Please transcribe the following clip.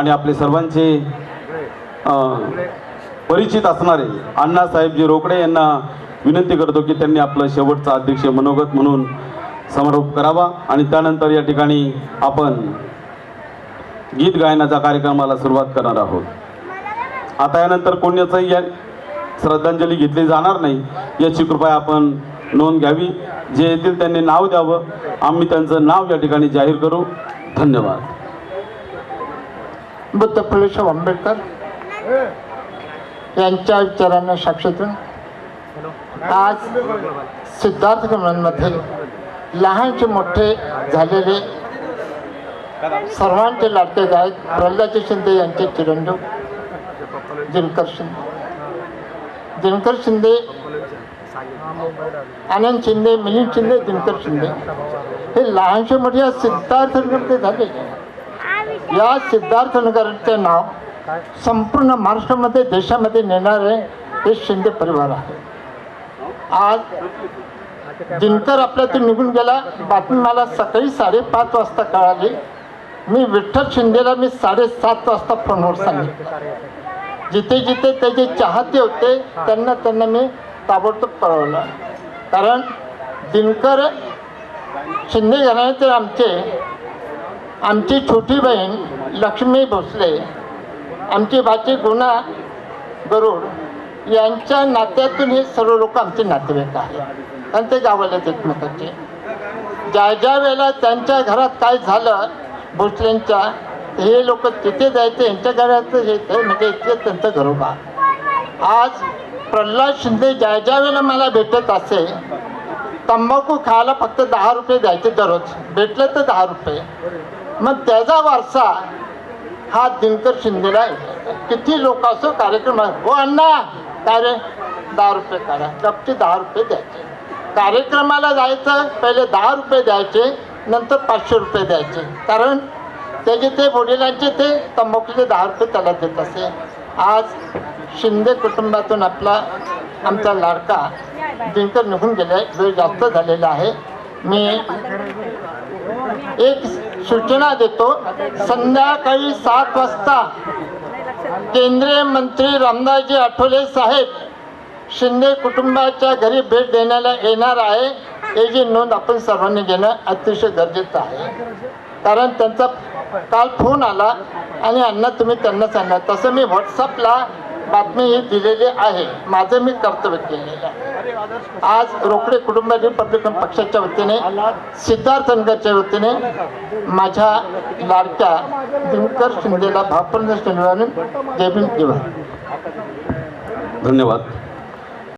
आणि आपले सर्वांचे परिचित असणारे अण्णासाहेबजी रोकडे यांना विनंती करतो की त्यांनी आपलं शेवटचा अध्यक्ष मनोगत म्हणून समारोप करावा आणि त्यानंतर या ठिकाणी आपण गीत गायनाच्या कार्यक्रमाला सुरुवात करणार आहोत. आता यानंतर कोणाचंही या श्रद्धांजली घेतली जाणार नाही याची कृपया आपण नोंद घ्यावी. जे येतील त्यांनी नाव द्यावं. आम्ही त्यांचं नाव या ठिकाणी जाहीर करू. धन्यवाद. बुद्ध फुलेशाह आंबेडकर यांच्या विचारांना साक्ष आज सिद्धार्थमध्ये लहानचे मोठे झालेले सर्वांचे लाडके गायक प्रल्हादजी शिंदे यांचे चिरंजीव दिनकर शिंदे. दिनकर शिंदे आनंद शिंदे मिलिंद शिंदे दिनकर शिंदे. हे लहानशे मोठे सिद्धार्थ झाले या सिद्धार्थनगरचे नाव संपूर्ण महाराष्ट्रामध्ये देशामध्ये नेणारे हे शिंदे परिवार आहे. आज दिनकर आपल्यातून निघून गेला. बातमी मला सकाळी साडेपाच वाजता कळाली. मी विठ्ठल शिंदेला मी साडेसात वाजता फोनवर सांगितलं. जिथे जिथे त्याचे चाहते होते त्यांना त्यांना मी ताबडतोब कळवलं. कारण दिनकर शिंदे घराण्याचे आमचे आमची छोटी बहीण लक्ष्मी भोसले आमची भाची गुणा गरुड यांच्या नात्यातून हे सर्व लोक आमचे नातेवाईक आहेत. आणि ते गावालाच एकमेकाचे. ज्या ज्या वेळेला त्यांच्या घरात काय झालं भोसलेंच्या हे लोक तिथे जायचे यांच्या घरात येते म्हणजे इथे त्यांचं घरोबा आज प्रल्हाद शिंदे ज्या ज्या वेळेला मला भेटत असे तंबाखू खायला फक्त दहा रुपये द्यायचे दररोज. भेटलं तर दहा रुपये. मग त्याचा वारसा हा दिनकर शिंदेला किती लोक असं कार्यक्रम आहे. हो अण्णा काय रे? दहा रुपये काढा गपचे दहा रुपये द्यायचे. कार्यक्रमाला जायचं पहिले दहा रुपये द्यायचे नंतर पाचशे रुपये द्यायचे. कारण त्याचे ते वडिलांचे ते तंबाखूचे दहा रुपये त्याला देत असे. आज शिंदे कुटुंबातून आपला आमचा लाडका दिनकर निघून गेले वेळ जास्त झालेला आहे. मी एक सूचना देतो. संध्याकाळी सात वाजता केंद्रीय मंत्री रामदासजी आठवले साहेब शिंदे कुटुंबाच्या घरी भेट देण्याला येणार आहे. याची नोंद आपण सर्वांनी घेणं अतिशय गरजेचं आहे. कारण त्यांचा काल फोन आला आणि अण्णा तुम्ही त्यांना सांगा. तसं मी व्हॉट्सअपला बातमी दिलेली आहे. माझं मी कर्तव्य केलेलं आहे. आज रोकडे कुटुंब रिपब्लिकन पक्षाच्या वतीने सिद्धार्थ नगरच्या वतीने माझ्या लाडक्या दिनकर शिंदेला भापन श्रीनिवासन जय भीम दिवा धन्यवाद.